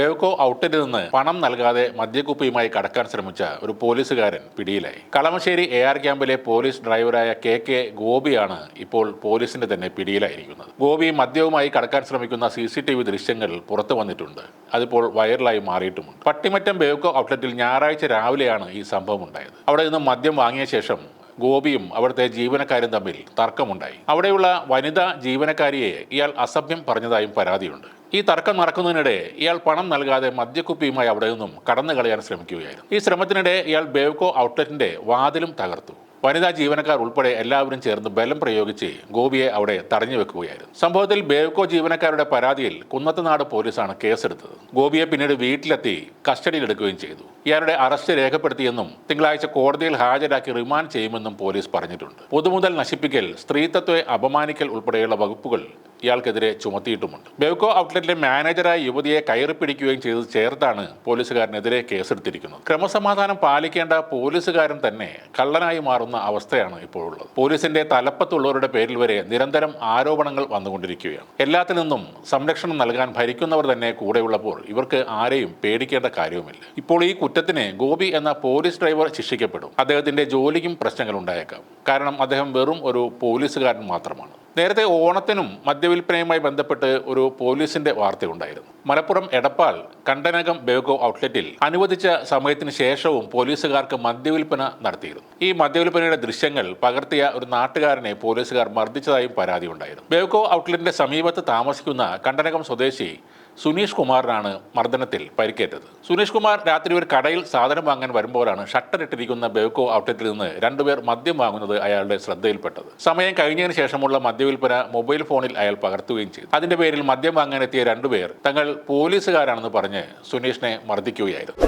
ബേവ്കോ ഔട്ടിൽ നിന്ന് പണം നൽകാതെ മദ്യക്കുപ്പിയുമായി കടക്കാൻ ശ്രമിച്ച ഒരു പോലീസുകാരൻ പിടിയിലായി. കളമശ്ശേരി എ ആർ ക്യാമ്പിലെ പോലീസ് ഡ്രൈവറായ കെ കെ ഗോപിയാണ് ഇപ്പോൾ പോലീസിന്റെ തന്നെ പിടിയിലായിരിക്കുന്നത്. ഗോപി മദ്യവുമായി കടക്കാൻ ശ്രമിക്കുന്ന സി സി ടി വി ദൃശ്യങ്ങൾ പുറത്തു വന്നിട്ടുണ്ട്. അതിപ്പോൾ വൈറലായി മാറിയിട്ടുമുണ്ട്. പട്ടിമറ്റം ബേവ്കോ ഔട്ട്ലെറ്റിൽ ഞായറാഴ്ച രാവിലെയാണ് ഈ സംഭവം ഉണ്ടായത് അവിടെ നിന്ന് മദ്യം വാങ്ങിയ ശേഷം ഗോപിയും അവിടുത്തെ ജീവനക്കാരും തമ്മിൽ തർക്കമുണ്ടായി. അവിടെയുള്ള വനിതാ ജീവനക്കാരിയെ ഇയാൾ അസഭ്യം പറഞ്ഞതായും പരാതിയുണ്ട്. ഈ തർക്കം നടക്കുന്നതിനിടെ ഇയാൾ പണം നൽകാതെ മദ്യക്കുപ്പിയുമായി അവിടെ നിന്നും കടന്നു കളയാൻ ശ്രമിക്കുകയായിരുന്നു. ഈ ശ്രമത്തിനിടെ ഇയാൾ ബേവ്കോ ഔട്ട്ലെറ്റിന്റെ വാതിലും തകർത്തു. വനിതാ ജീവനക്കാർ ഉൾപ്പെടെ എല്ലാവരും ചേർന്ന് ബലം പ്രയോഗിച്ച് ഗോപിയെ അവിടെ തടഞ്ഞു വെക്കുകയായിരുന്നു. സംഭവത്തിൽ ബേവ്കോ ജീവനക്കാരുടെ പരാതിയിൽ കുന്നത്തനാട് പോലീസാണ് കേസെടുത്തത്. ഗോപിയെ പിന്നീട് വീട്ടിലെത്തി കസ്റ്റഡിയിലെടുക്കുകയും ചെയ്തു. ഇയാളുടെ അറസ്റ്റ് രേഖപ്പെടുത്തിയെന്നും തിങ്കളാഴ്ച കോടതിയിൽ ഹാജരാക്കി റിമാൻഡ് ചെയ്യുമെന്നും പോലീസ് പറഞ്ഞിട്ടുണ്ട്. പൊതുമുതൽ നശിപ്പിക്കൽ സ്ത്രീത്വത്തെ അപമാനിക്കൽ ഉൾപ്പെടെയുള്ള വകുപ്പുകൾ ഇയാൾക്കെതിരെ ചുമത്തിയിട്ടുമുണ്ട്. ബെവ്കോ ഔട്ട്ലെറ്റിലെ മാനേജറായ യുവതിയെ കയറി പിടിക്കുകയും ചെയ്തത് ചേർത്താണ് പോലീസുകാരനെതിരെ കേസെടുത്തിരിക്കുന്നത്. ക്രമസമാധാനം പാലിക്കേണ്ട പോലീസുകാരൻ തന്നെ കള്ളനായി മാറുന്ന അവസ്ഥയാണ് ഇപ്പോഴുള്ളത്. പോലീസിന്റെ തലപ്പത്തുള്ളവരുടെ പേരിൽ വരെ നിരന്തരം ആരോപണങ്ങൾ വന്നുകൊണ്ടിരിക്കുകയാണ്. എല്ലാത്തിൽ നിന്നും സംരക്ഷണം നൽകാൻ ഭരിക്കുന്നവർ തന്നെ കൂടെയുള്ളപ്പോൾ ഇവർക്ക് ആരെയും പേടിക്കേണ്ട കാര്യവുമില്ല. ഇപ്പോൾ ഈ കുറ്റത്തിന് ഗോപി എന്ന പോലീസ് ഡ്രൈവർ ശിക്ഷിക്കപ്പെടും. അദ്ദേഹത്തിന്റെ ജോലിക്കും പ്രശ്നങ്ങൾ ഉണ്ടായേക്കാം കാരണം അദ്ദേഹം വെറും ഒരു പോലീസുകാരൻ മാത്രമാണ്. നേരത്തെ ഓണത്തിനും മദ്യവിൽപ്പനയുമായി ബന്ധപ്പെട്ട് ഒരു പോലീസിന്റെ വാർത്തയുണ്ടായിരുന്നു. മലപ്പുറം എടപ്പാൾ കണ്ടനകം ബേഗോ ഔട്ട്ലെറ്റിൽ അനുവദിച്ച സമയത്തിന് ശേഷവും പോലീസുകാർക്ക് മദ്യവിൽപ്പന നടത്തിയിരുന്നു. ഈ മദ്യവിൽപ്പനയുടെ ദൃശ്യങ്ങൾ പകർത്തിയ ഒരു നാട്ടുകാരനെ പോലീസുകാർ മർദ്ദിച്ചതായും പരാതിയുണ്ടായിരുന്നു. ബേഗോ ഔട്ട്ലെറ്റിന്റെ സമീപത്ത് താമസിക്കുന്ന കണ്ടനകം സ്വദേശി സുനീഷ് കുമാറിനാണ് മർദ്ദനത്തിൽ പരിക്കേറ്റത്. സുനീഷ് കുമാർ രാത്രി ഒരു കടയിൽ സാധനം വാങ്ങാൻ വരുമ്പോഴാണ് ഷട്ടർ ഇട്ടിരിക്കുന്ന ബെവ്കോ ഔട്ട്ലെറ്റിൽ നിന്ന് രണ്ടുപേർ മദ്യം വാങ്ങുന്നത് അയാളുടെ ശ്രദ്ധയിൽപ്പെട്ടത്. സമയം കഴിഞ്ഞതിന് ശേഷമുള്ള മദ്യവിൽപ്പന മൊബൈൽ ഫോണിൽ അയാൾ പകർത്തുകയും ചെയ്തു. അതിന്റെ പേരിൽ മദ്യം വാങ്ങാനെത്തിയ രണ്ടുപേർ തങ്ങൾ പോലീസുകാരാണെന്ന് പറഞ്ഞ് സുനീഷിനെ മർദ്ദിക്കുകയായിരുന്നു.